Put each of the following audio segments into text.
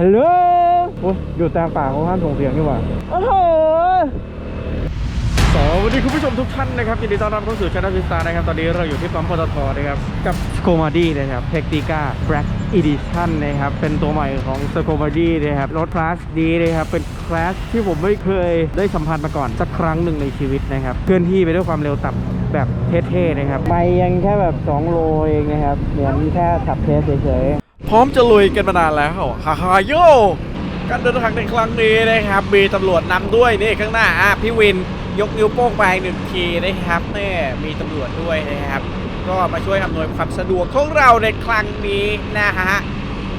ฮัลโหลโอ้ยอยู่ตามป่าเขาห้ามส่งเสียงนี่หว่าโอ้โหสวัสดีคุณผู้ชมทุกท่านนะครับยินดีต้อนรับเข้าสู่ช anel พิสตานะครับ ตอนนี้เราอยู่ที่ปั๊มปตทนะครับกับสโคมาดี้นะครับเทคติก้าแบล็กอีดิชั่นนะครับ เป็นตัวใหม่ของสโคมาดี้นะครับรถคลาสดีนะครับ เป็นคลาสที่ผมไม่เคยได้สัมผัสมาก่อนสักครั้งหนึ่งในชีวิตนะครับ เคลื่อนที่ไปด้วยความเร็วต่ำแบบเท่ๆนะครับไปยังแค่แบบ 2 โลเองนะครับเหมือนแค่ขับเทสเฉยๆ พร้อมจะลุยกันมานานแล้วฮ่าฮ่าโยการเดินทางในครั้งนี้นะครับมีตำรวจนำด้วยนี่ข้างหน้าอะพี่วินยกนิ้วโป้งไปหนึ่งทีนะครับนี่มีตำรวจด้วยนะครับ ก็มาช่วยอำนวยความสะดวกของเราในครั้งนี้นะฮะ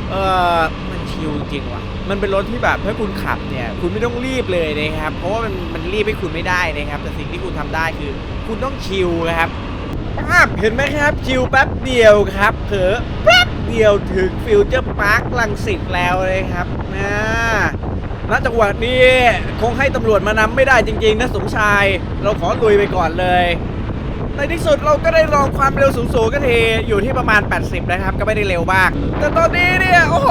เออมันชิลจริงว่ะ มันเป็นรถที่แบบถ้าคุณขับเนี่ย คุณไม่ต้องรีบเลยนะครับ เพราะว่ามันมันรีบให้คุณไม่ได้นะครับ แต่สิ่งที่คุณทำได้คือ คุณต้องชิลนะครับ ภาพเห็นไหมครับชิวแป๊บเดียวครับเผลอแป๊บเดียวถึงฟิวเจอร์พาร์คลังสิตแล้วเลยครับนะณจังหวะนี้คงให้ตำรวจมานำไม่ได้จริงๆนะสมชาย เราขอลุยไปก่อนเลย ในที่สุดเราก็ได้ลองความเร็วสูงๆกันทีอยู่ที่ประมาณ 80 นะครับ ก็ไม่ได้เร็วมาก แต่ตอนนี้เนี่ย โอ้โห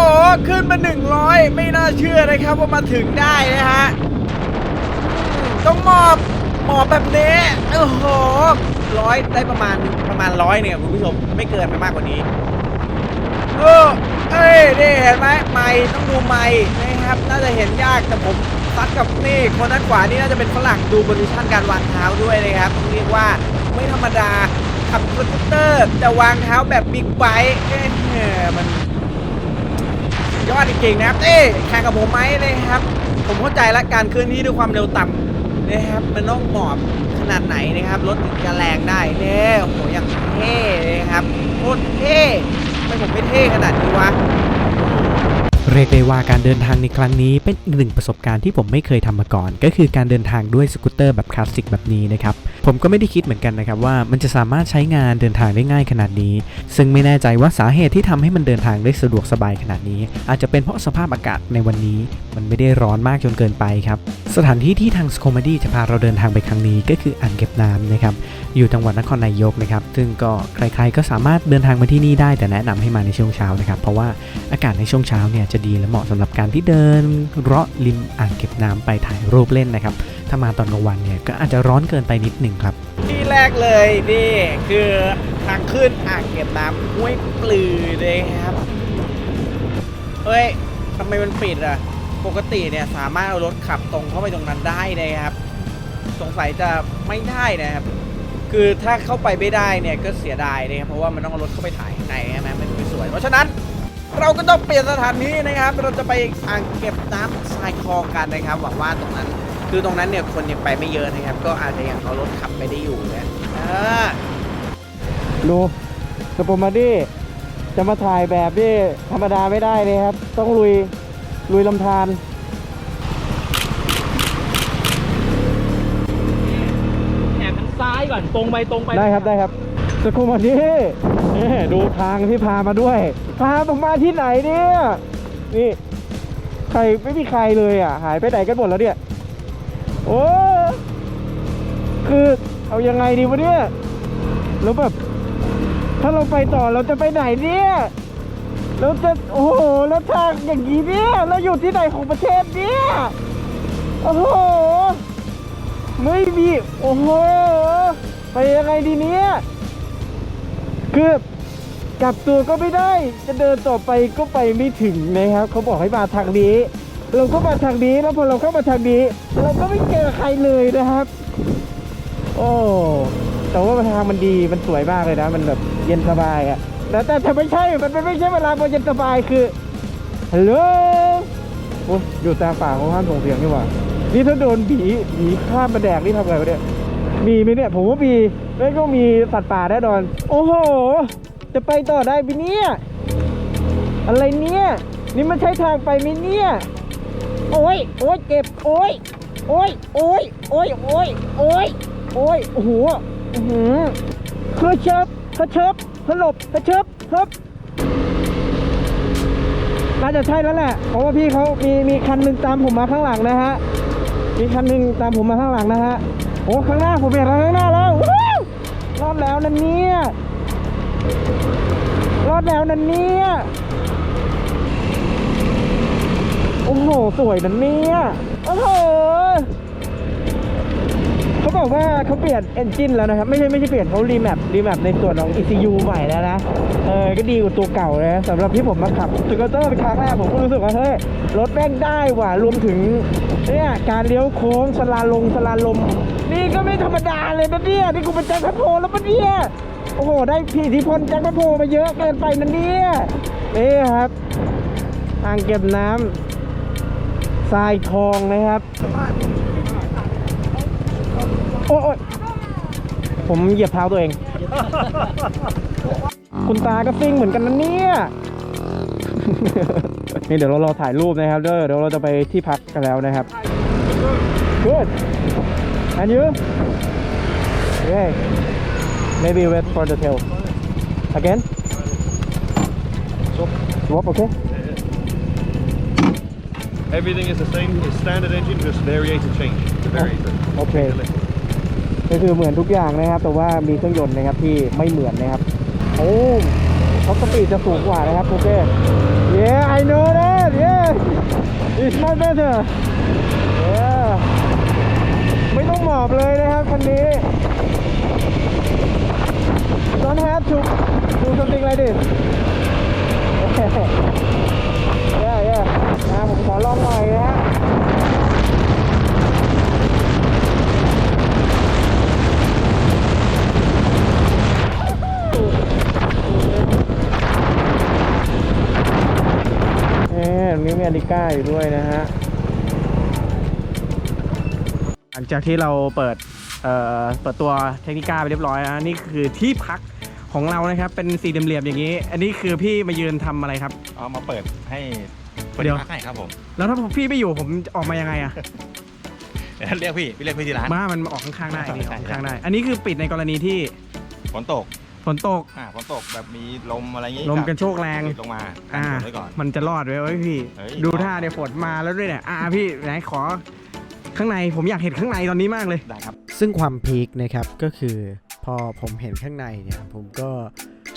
ขึ้นมา 100 ไม่น่าเชื่อนะครับว่ามาถึงได้นะฮะต้องหมอบ หมอบแบบนี้ โอ้โห ร้อยได้ประมาณประมาณร้อยเนี่ยคุณผู้ชมไม่เกินไปมากกว่านี้เออเอ้ยนี่เห็นไหมไม่ต้องดูไม่นะครับ น่าจะเห็นยากแต่ผมซัดกับนี่คนด้านขวานี่น่าจะเป็นฝรั่งดูโพซิชันการวางเท้าด้วยนะครับต้องเรียกว่าไม่ธรรมดาขับสกูตเตอร์แต่วางเท้าแบบบิ๊กไบค์เอ้ยมันยอดจริงๆนะครับเอ้ยแข่งกับผมไหมนะครับ ผมเข้าใจล้วการเคลื่อนที่ด้วยความเร็วต่ำนะครับมันต้องหมอบ นาดไหนนะครับรถถึงจะแรงได้เน่โอ้โหอย่างเท่เลยครับโคตรเท่ไมผมไม่เท่ขนาดนี้วะเรียกได้ว่าการเดินทางในครั้งนี้เป็นอีกหนึ่งประสบการณ์ที่ผมไม่เคยทำมาก่อน ก็คือการเดินทางด้วยสกูตเตอร์แบบคลาสสิกแบบนี้นะครับ ผมก็ไม่ได้คิดเหมือนกันนะครับว่ามันจะสามารถใช้งานเดินทางได้ง่ายขนาดนี้ ซึ่งไม่แน่ใจว่าสาเหตุที่ทำให้มันเดินทางได้สะดวกสบายขนาดนี้ อาจจะเป็นเพราะสภาพอากาศในวันนี้ มันไม่ได้ร้อนมากจนเกินไปครับสถานที่ที่ทางสโคมดี้จะพาเราเดินทางไปครั้งนี้ก็คืออ่างเก็บน้ำนะครับอยู่จังหวัดนครนายกนะครับซึ่งก็ใครๆก็สามารถเดินทางมาที่นี่ได้แต่แนะนำให้มาในช่วงเช้านะครับเพราะว่าอากาศในช่วงเช้าเนี่ยจะดีและเหมาะสำหรับการที่เดินเลาะริมอ่างเก็บน้ำไปถ่ายรูปเล่นนะครับถ้ามาตอนกลางวันเนี่ยก็อาจจะร้อนเกินไปนิดหนึ่งครับ ที่แรกเลยนี่คือทางขึ้นอ่างเก็บน้ำห้วยปลือเลยครับ เฮ้ยทำไมมันปิดอะ ปกติเนี่ยสามารถเอารถขับตรงเข้าไปตรงนั้นได้นะครับ สงสัยจะไม่ได้นะครับ คือถ้าเข้าไปไม่ได้เนี่ยก็เสียดายนะครับ เพราะว่ามันต้องเอารถเข้าไปถ่ายข้างในใช่ไหมมันไม่สวย เพราะฉะนั้นเราก็ต้องเปลี่ยนสถานที่นะครับ เราจะไปอ่างเก็บน้ำทรายคลองกันนะครับ หวังว่าตรงนั้น คือตรงนั้นเนี่ยคนยังไปไม่เยอะนะครับ ก็อาจจะยังเอารถขับไปได้อยู่นะเออดูสปอมาดี้จะมาถ่ายแบบนี่ธรรมดาไม่ได้เลยครับ ต้องลุยลุยลำธารแอบทางซ้ายก่อนตรงไปตรงไปได้ครับได้ครับสปอมาดี้นี่ดูทางที่พามาด้วย พาผมมาที่ไหนเนี่ย นี่ ใครไม่มีใครเลยอะ หายไปไหนกันหมดแล้วเนี่ย โอ้คือเอายังไงดีวะเนี่ยแล้วแบบถ้าเราไปต่อเราจะไปไหนเนี่ยเราจะโอ้โหแล้วทางอย่างนี้เนี่ยเราอยู่ที่ไหนของประเทศเนี่ยโอ้โหไม่มีโอ้โหไปยังไงดีเนี่ยคือกลับตัวก็ไม่ได้ จะเดินต่อไปก็ไปไม่ถึงนะครับเขาบอกให้มาทางนี้ เราก็มาทางนี้แล้วพอเราเข้ามาทางนี้ เราก็ไม่เจอใครเลยนะครับ โอ้แต่ว่าทางมันดีมันสวยมากเลยนะ มันแบบเย็นสบายอะแต่แต่แต่ไม่ใช่มันมันไม่ใช่เวลาพอเย็นสบายคือฮัลโหลโอ้อยู่ตาป่าเขาห้ามส่งเสียงนี่หว่านี่ถ้าโดนผีผีข้ามมาแดกนี่ทำไงวะเนี่ยมีไหมเนี่ยผมว่ามีแล้วก็มีสัตว์ป่าแน่นอน โอ้โห จะไปต่อได้ไหมเนี่ยอะไรเนี่ย นี่มันใช่ทางไปไหมเนี่ย โอ้ยโอ้ยเจ็บโอ้ยโอ้ยโอ้ยโอ้ยโอ้ยโอ้ยโอ้ยโอ้โหอื้อหือเครือเชิบเครือเชิบเครือหลบเครือเชิบครับน่าจะใช่แล้วแหละเพราะว่าพี่เขามีมีคันหนึ่งตามผมมาข้างหลังนะฮะมีคันหนึ่งตามผมมาข้างหลังนะฮะโอ้ข้างหน้าผมเห็นแล้วข้างหน้าแล้วรอดแล้วนั่นเนี่ยรอดแล้วนั่นเนี่ย โอ้โหสวยนะเนี่ยโอ้โหเขาบอกว่าเขาเปลี่ยนเอนจินแล้วนะครับ ไม่ใช่ไม่ใช่เปลี่ยนเขารีแมปรีแมปในส่วนของ ECU ใหม่แล้วนะเออก็ดีกว่าตัวเก่านะสำหรับที่ผมมาขับสกูตเตอร์เป็นครั้งแรกผมก็รู้สึกว่าเฮ้ยรถแม่งได้ว่ะรวมถึงเนี่ยการเลี้ยวโค้งสลาลงสลาลม นี่ก็ไม่ธรรมดาเลยนะเนี่ยนี่กูเป็นแจ็คแพทโพแล้วปะเนี่ยโอ้โห ได้พี่อิทธิพลแจ็คแพทโพมาเยอะเกินไปนะเนี่ยนี่ครับอ่างเก็บน้ำ ทรายทองนะครับ โอ้ยผมเหยียบเท้าตัวเอง คุณตาก็ซิ่งเหมือนกันนะเนี่ย นี่เดี๋ยวเรารอถ่ายรูปนะครับเด้อเดี๋ยวเราจะไปที่พักกันแล้วนะครับ good and you okay maybe wait for the tail again swap okay Everything is the same. It's standard engine, just variator change. The variator. โอเคก็คือเหมือนทุกอย่างนะครับ แต่ว่ามีเครื่องยนต์นะครับที่ไม่เหมือนนะครับ โอ้ท็อปสปีดจะสูงกว่านะครับโอเค Yeah I know that Yeah it's not better Yeah ไม่ต้องหมอบเลยนะครับคันนี้ อเมริก้าอยู่ด้วยนะฮะ หลังจากที่เราเปิดเอ่อเปิดตัวเทคนิก้าไปเรียบร้อยนะนี่คือที่พักของเรานะครับ เป็นสี่เหลี่ยมๆอย่างนี้ อันนี้คือพี่มายืนทำอะไรครับ เอามาเปิดให้ปิเดี๋ยวพักให้ครับผมแล้วถ้าพี่ไม่อยู่ผมออกมายังไงอะเดี๋ยวเรียกพี่พี่เรียกพี่ที่ร้านมามันออกข้างๆได้นี่อใช่อกข้างๆได้ อันนี้คือปิดในกรณีที่ฝนตก ฝนตก อ่าฝนตกแบบมีลมอะไรอย่างงี้ลมกันโชกแรง ลงมาอ่ากันฝนไว้ก่อน มันจะรอดไว้ไว้ยพี่ เฮ้ย ดูท่าเดี๋ยวฝนมาแล้วด้วยเนี่ยอ่าพี่ไหนขอ ข้างในผมอยากเห็นข้างในตอนนี้มากเลย ได้ครับ ซึ่งความพีคนะครับก็คือพอผมเห็นข้างในเนี่ยผมก็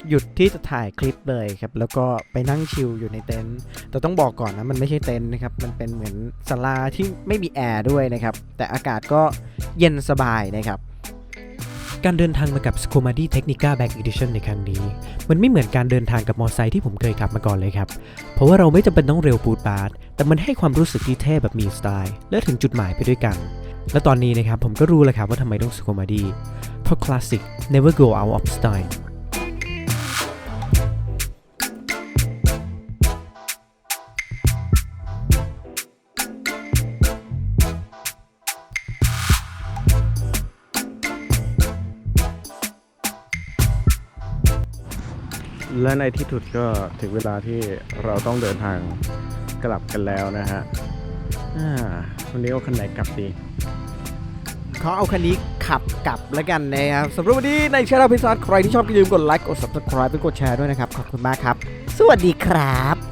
หยุดที่จะถ่ายคลิปเลยครับแล้วก็ไปนั่งชิลอยู่ในเต็นท์แต่ต้องบอกก่อนนะมันไม่ใช่เต็นท์นะครับมันเป็นเหมือนศาลาที่ไม่มีแอร์ด้วยนะครับแต่อากาศก็เย็นสบายนะครับ การเดินทางมากับ s c o m a d i Technica Back Edition ในครั้งนี้ มันไม่เหมือนการเดินทางกับมอไซค์ที่ผมเคยขับมาก่อนเลยครับ เพราะว่าเราไม่จำเป็นต้องเร็วปูดปาด แต่มันให้ความรู้สึกที่เท่แบบมีสไตล์ และถึงจุดหมายไปด้วยกัน และตอนนี้นะครับผมก็รู้แล้วครับว่าทำไมต้อง s c o m a d i เพราะคลาสสิก never go out of style และในที่สุดก็ถึงเวลาที่เราต้องเดินทางกลับกันแล้วนะฮะวันนี้เอาคันไหนกลับดีขอเอาคันนี้ขับกลับแล้วกันนะครับสำหรับวันนี้ในช anel พิซซ่าใครที่ชอบก็อย่าลืมกดไลค์กด subscribe และกดแชร์ด้วยนะครับ ขอบคุณมากครับ สวัสดีครับ